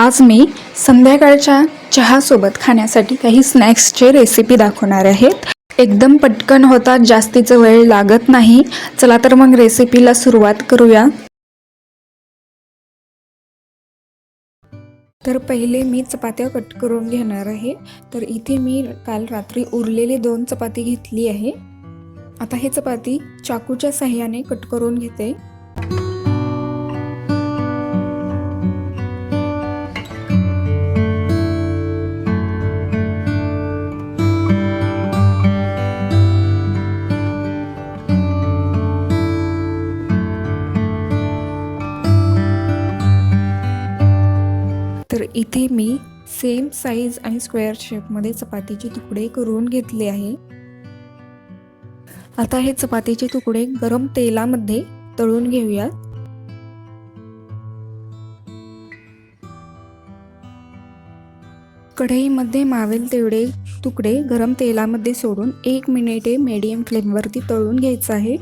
आज मी संध्याकाळच्या चहासोबत खाण्यासाठी काही स्नॅक्सचे रेसिपी दाखवणार आहेत. एकदम पटकन होतात जास्तीचा वेळ लागत नाही. चला तर मग रेसिपीला सुरुवात करूया. तर पहिले मी चपात्या कट करून घेणार आहे. तर इथे मी काल रात्री उरलेली दोन चपाती घेतली आहे. आता हे चपाती चाकूच्या साह्याने कट करून घेते. सेम साईज आणि स्क्वेअर शेपमध्ये चपातीचे तुकडे करून घेतले आहे. आता हे चपातीचे तुकडे गरम तेलामध्ये तळून घेऊयात. कढईमध्ये मावेल तेवढे तुकडे गरम तेलामध्ये सोडून एक मिनिटे मीडियम फ्लेमवरती तळून घ्यायचं आहे.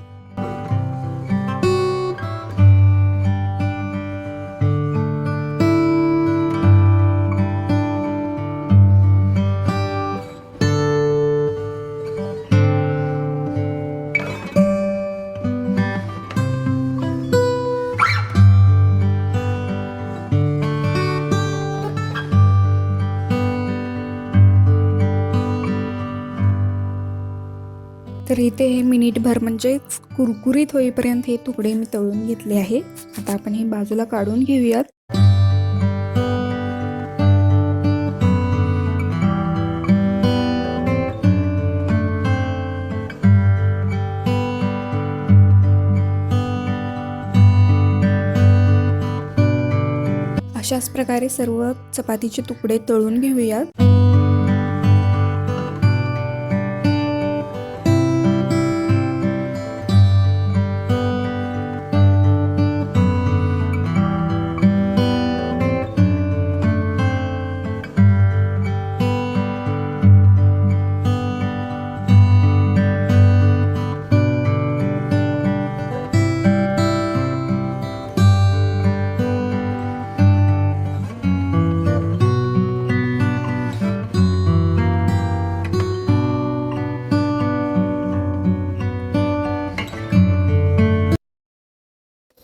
तर इथे हे मिनिटभर म्हणजेच कुरकुरीत होईपर्यंत हे तुकडे मी तळून घेतले आहे. आता आपण हे बाजूला काढून घेऊयात. अशाच प्रकारे सर्व चपातीचे तुकडे तळून घेऊयात.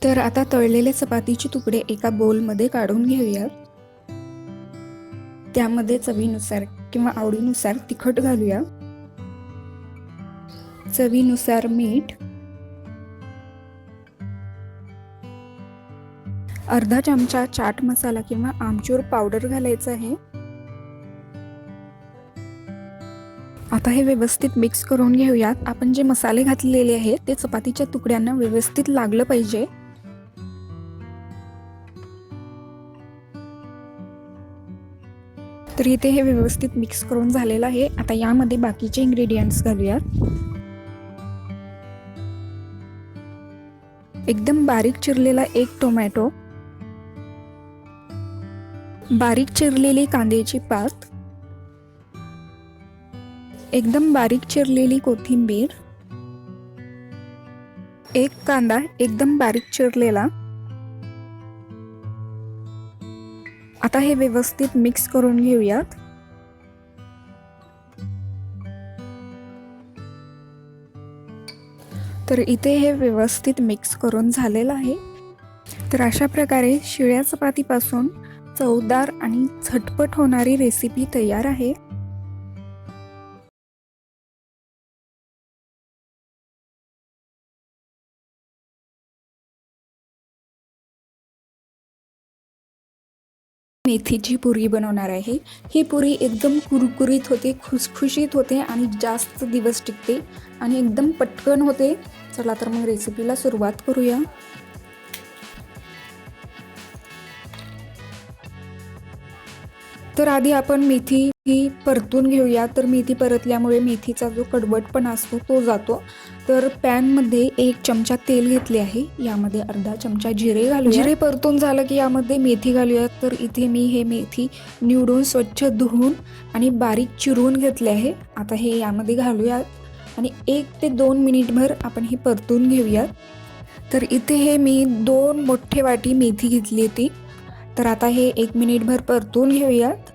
तर आता तळलेले चपातीचे तुकडे एका बोलमध्ये काढून घेऊया त्यामध्ये चवीनुसार किंवा आवडीनुसार तिखट घालूया चवीनुसार मीठ. अर्धा चमचा चाट मसाला किंवा आमचूर पावडर घालायचा आहे. आता हे व्यवस्थित मिक्स करून घेऊयात. आपण जे मसाले घातलेले आहेत ते चपातीच्या तुकड्यांना व्यवस्थित लागलं पाहिजे. तर इथे हे व्यवस्थित मिक्स करून झालेलं आहे. आता यामध्ये बाकीचे इन्ग्रेडियंट्स घालूयात. एकदम बारीक चिरलेला एक टोमॅटो बारीक चिरलेली कांद्याची पात. एकदम बारीक चिरलेली कोथिंबीर. एक कांदा एकदम बारीक चिरलेला. आता हे व्यवस्थित मिक्स करून घेऊयात. तर इथे हे व्यवस्थित मिक्स करून झालेलं आहे. तर अशा प्रकारे शिळ्या चपातीपासून चवदार आणि झटपट होणारी रेसिपी तयार आहे. मेथीची पुरी बनवणार आहे. ही पुरी एकदम कुरकुरीत होते खुसखुशीत होते आणि जास्त दिवस टिकते आणि एकदम पटकन होते. चला तर मग रेसिपीला सुरुवात करूया. तर आधी आपण मेथी ही परतून घेऊया. तर मेथी परतल्यामुळे मेथीचा जो कडवटपणा असतो तो जातो. तर पॅनमध्ये एक चमचा तेल घेतले आहे. यामध्ये अर्धा चमचा जिरे घालू जिरे परतून झालं की यामध्ये मेथी घालूया. तर इथे मी हे मेथी निवडून स्वच्छ धुवून आणि बारीक चिरून घेतले आहे. आता हे यामध्ये घालूया. आणि एक ते दोन मिनिटभर आपण हे परतून घेऊयात. तर इथे हे मी दोन मोठे वाटी मेथी घेतली होती. तर आता हे एक मिनिटभर परतून घेऊयात.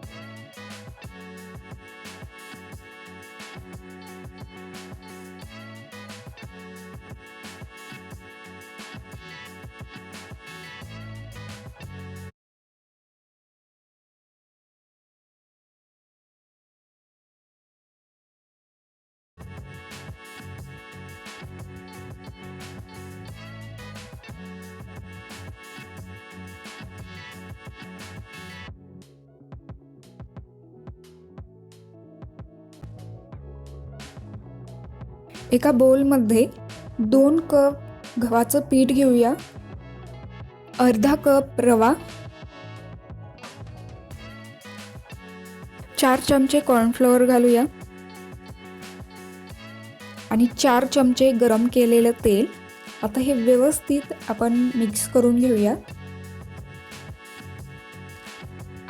एका बोलमध्ये दोन कप गव्हाचं पीठ घेऊया. अर्धा कप रवा. चार चमचे कॉर्नफ्लोअर घालूया. आणि चार चमचे गरम केलेलं तेल. आता हे व्यवस्थित आपण मिक्स करून घेऊया.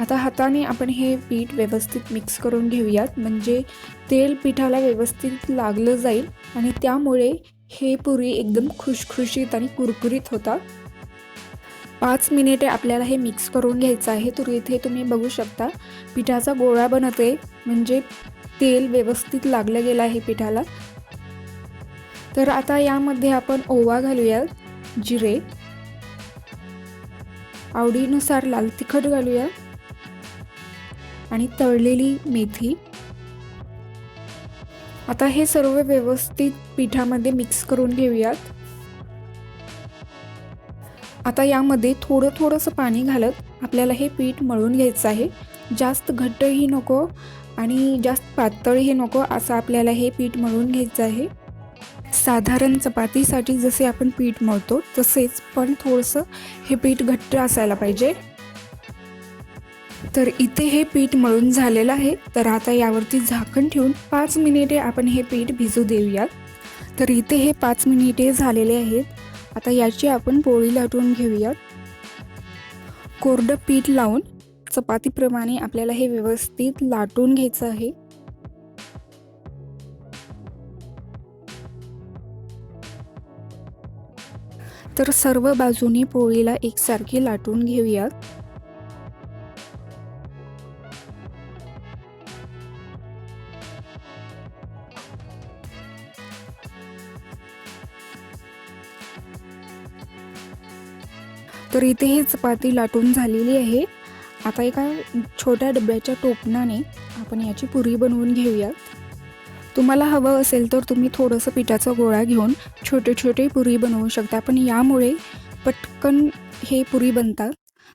आता हाताने आपण हे पीठ व्यवस्थित मिक्स करून घेऊयात. म्हणजे तेल पिठाला व्यवस्थित लागलं जाईल आणि त्यामुळे हे पुरी एकदम खुशखुशीत आणि कुरकुरीत होतात. पाच मिनिटे आपल्याला हे मिक्स करून घ्यायचं आहे. तर इथे तुम्ही बघू शकता पिठाचा गोळा बनते म्हणजे तेल व्यवस्थित लागलं गेलं आहे पिठाला. तर आता यामध्ये आपण ओवा घालूया जिरे. आवडीनुसार लाल तिखट घालूया आणि तळलेली मेथी. आता हे सर्व व्यवस्थित पिठामध्ये मिक्स करून घेऊयात. आता यामध्ये थोडं थोडंसं पाणी घालत आपल्याला हे पीठ मळून घ्यायचं आहे. जास्त घट्टही नको आणि जास्त पातळही नको असं आपल्याला हे पीठ मळून घ्यायचं आहे. साधारण चपातीसाठी जसे आपण पीठ मळतो तसेच पण थोडंसं हे पीठ घट्ट असायला पाहिजे. तर इथे हे पीठ मळून झालेलं आहे. तर आता यावरती झाकण ठेवून पाच मिनिटे आपण हे पीठ भिजू देऊयात. तर इथे हे पाच मिनिटे झालेले आहेत. आता याची आपण पोळी लाटून घेऊयात. कोरडं पीठ लावून चपातीप्रमाणे आपल्याला हे व्यवस्थित लाटून घ्यायचं आहे. तर सर्व बाजूनी पोळीला एकसारखी लाटून घेऊयात. तर इथे ही चपाती लाटून झालेली आहे. आता एका छोट्या डब्याच्या टोपणाने आपण याची पुरी बनवून घेऊयात तुम्हाला हवं असेल तर तुम्ही थोडंसं पिठाचा गोळा घेऊन छोटे छोटे पुरी बनवू शकता. पण यामुळे पटकन हे पुरी बनतात.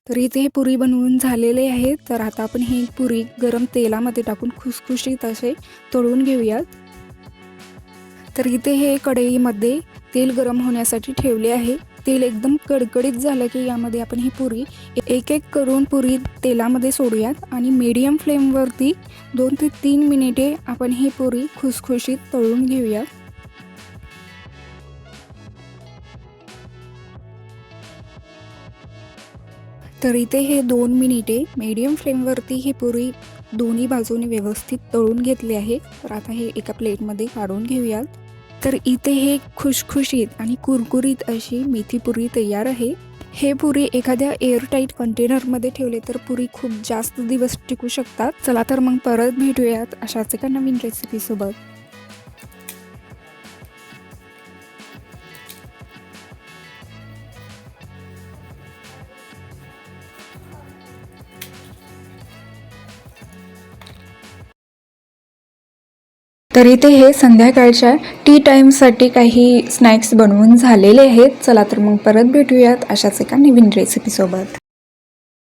तर इथे हे पुरी बनवून झालेले आहे. तर आता आपण ही पुरी गरम तेलामध्ये टाकून खुसखुशीत असे तळून घेऊयात तर इथे हे कढईमध्ये तेल गरम होण्यासाठी ठेवले आहे. तेल एकदम कडकडीत झालं की यामध्ये आपण ही पुरी एक एक करून पुरी तेलामध्ये सोडूयात आणि मीडियम फ्लेमवरती दोन ते तीन मिनिटे आपण ही पुरी खुसखुशीत तळून घेऊयात. तर इथे हे दोन मिनिटे मीडियम फ्लेमवरती ही पुरी दोन्ही बाजूने व्यवस्थित तळून घेतली आहे. तर आता हे एका प्लेटमध्ये काढून घेऊयात. तर इथे हे खुशखुशीत आणि कुरकुरीत अशी मेथी पुरी तयार आहे. हे पुरी एखाद्या एअरटाईट कंटेनरमध्ये ठेवले तर पुरी खूप जास्त दिवस टिकू शकतात. चला तर मग परत भेटूयात अशाच एका नवीन रेसिपीसोबत तर इथे हे संध्याकाळच्या टी टाईमसाठी काही स्नॅक्स बनवून झालेले आहेत. चला तर मग परत भेटूयात अशाच एका नवीन रेसिपीसोबत